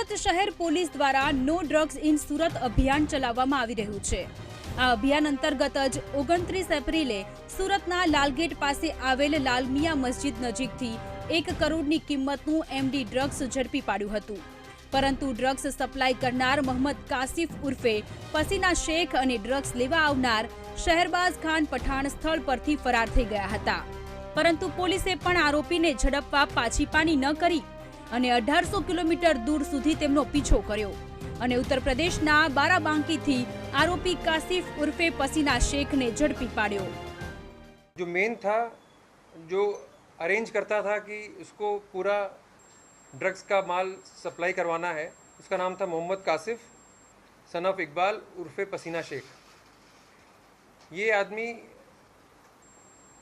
સુરત શહેર પોલીસ દ્વારા નો drugs in Surat અભિયાન ચલાવવામાં આવી રહ્યું છે. આ અભિયાન અંતર્ગત જ ઓગણત્રીસ એપ્રિલે સુરતના લાલગેટ પાસે આવેલ લાલમિયા મસ્જિદ નજીકથી એક કરોડની કિંમતનું એમડી ડ્રગ્સ ઝડપી પાડ્યું હતું. પરંતુ ડ્રગ્સ સપ્લાય કરનાર મોહમ્મદ કાસિફ ઉર્ફે પસીના શેખ અને ડ્રગ્સ લેવા આવનાર શહેરબાઝ ખાન પઠાણ સ્થળ પરથી ફરાર થઈ ગયા હતા. પરંતુ પોલીસે પણ આરોપીને ઝડપવા પાછી પાની ન કરી અને અઢારસો કિલોમીટર દૂર સુધી તેમનો પીછો કર્યો અને ઉત્તર પ્રદેશના બારાબાંકીથી આરોપી કાસિફ ઉર્ફે પસીના શેખને ઝડપી પાડ્યો जो मेन था जो अरेंज करता था कि उसको पूरा ड्रग्स का माल सप्लाई करवाना है उसका नाम था मोहम्मद कासिफ सन ऑफ इकबाल उर्फे पसीना शेख ये आदमी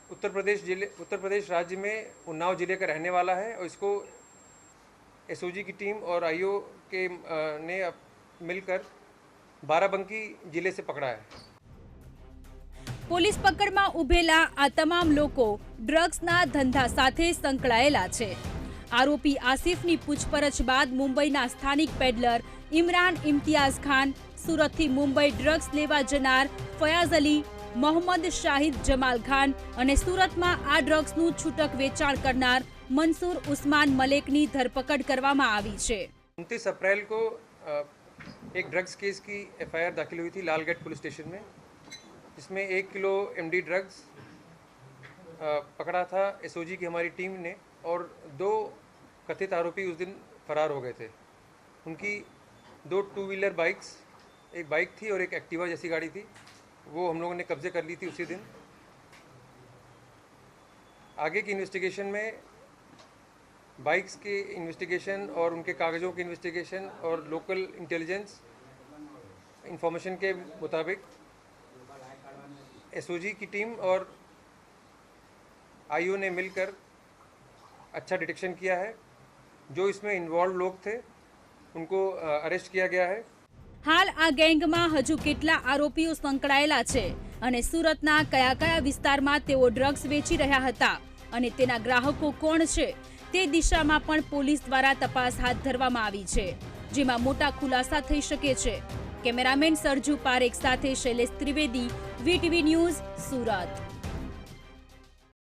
उत्तर प्रदेश जिले उत्तर प्रदेश राज्य में उन्नाव ज़िले का रहने वाला है और इसको एसओजी की टीम और आईओ के अ, ने अप- मिलकर बाराबंकी ज़िले से पकड़ा है પોલીસ પકડમાં ઉભેલા આ તમામ લોકો ડ્રગ્સના ધંધા સાથે સંકળાયેલા છે આરોપી આસિફની પૂછપરછ બાદ મુંબઈના સ્થાનિક પેડલર ઇમરાન ઇમ્તિયાઝ ખાન સુરતથી મુંબઈ ડ્રગ્સ લેવા જનાર ફયાઝ અલી મોહમ્મદ શાહિદ જમાલ ખાન અને સુરતમાં આ ડ્રગ્સનું છૂટક વેચાણ કરનાર મનસૂર ઉસ્માન મલેકની ધરપકડ કરવામાં આવી છે उनतीस अप्रैल को अ, एक ड्रग्स केस की एफआईआर दाखिल हुई थी लालगढ़ पुलिस स्टेशन में जिसमें एक किलो एमडी ड्रग्स अ, पकड़ा था एसओजी की हमारी टीम ने और दो कथित आरोपी उस दिन फरार हो गए थे उनकी दो टू व्हीलर बाइक्स एक बाइक थी और एक एक्टिवा जैसी गाड़ी थी वो हम लोगों ने कब्जे कर ली थी उसी दिन। आगे की इन्वेस्टिगेशन में बाइक्स के इन्वेस्टिगेशन और उनके कागज़ों की इन्वेस्टिगेशन और लोकल इंटेलिजेंस इंफॉर्मेशन के मुताबिक एसओजी की टीम और आईओ ने मिलकर अच्छा डिटेक्शन किया है। जो इसमें इन्वॉल्व लोग थे, उनको अरेस्ट किया गया है। હાલ આ ગેંગમાં હજુ કેટલા આરોપીઓ સંકળાયેલા છે અને સુરતના કયા કયા વિસ્તારમાં તેઓ ડ્રગ્સ વેચી રહ્યા હતા અને તેના ગ્રાહકો કોણ છે તે દિશામાં પણ પોલીસ દ્વારા તપાસ હાથ ધરવામાં આવી છે, જેમાં મોટા ખુલાસા થઈ શકે છે. કેમેરામેન સરજુ પારેખ સાથે શૈલેષ ત્રિવેદી, વીટીવી ન્યૂઝ સુરત.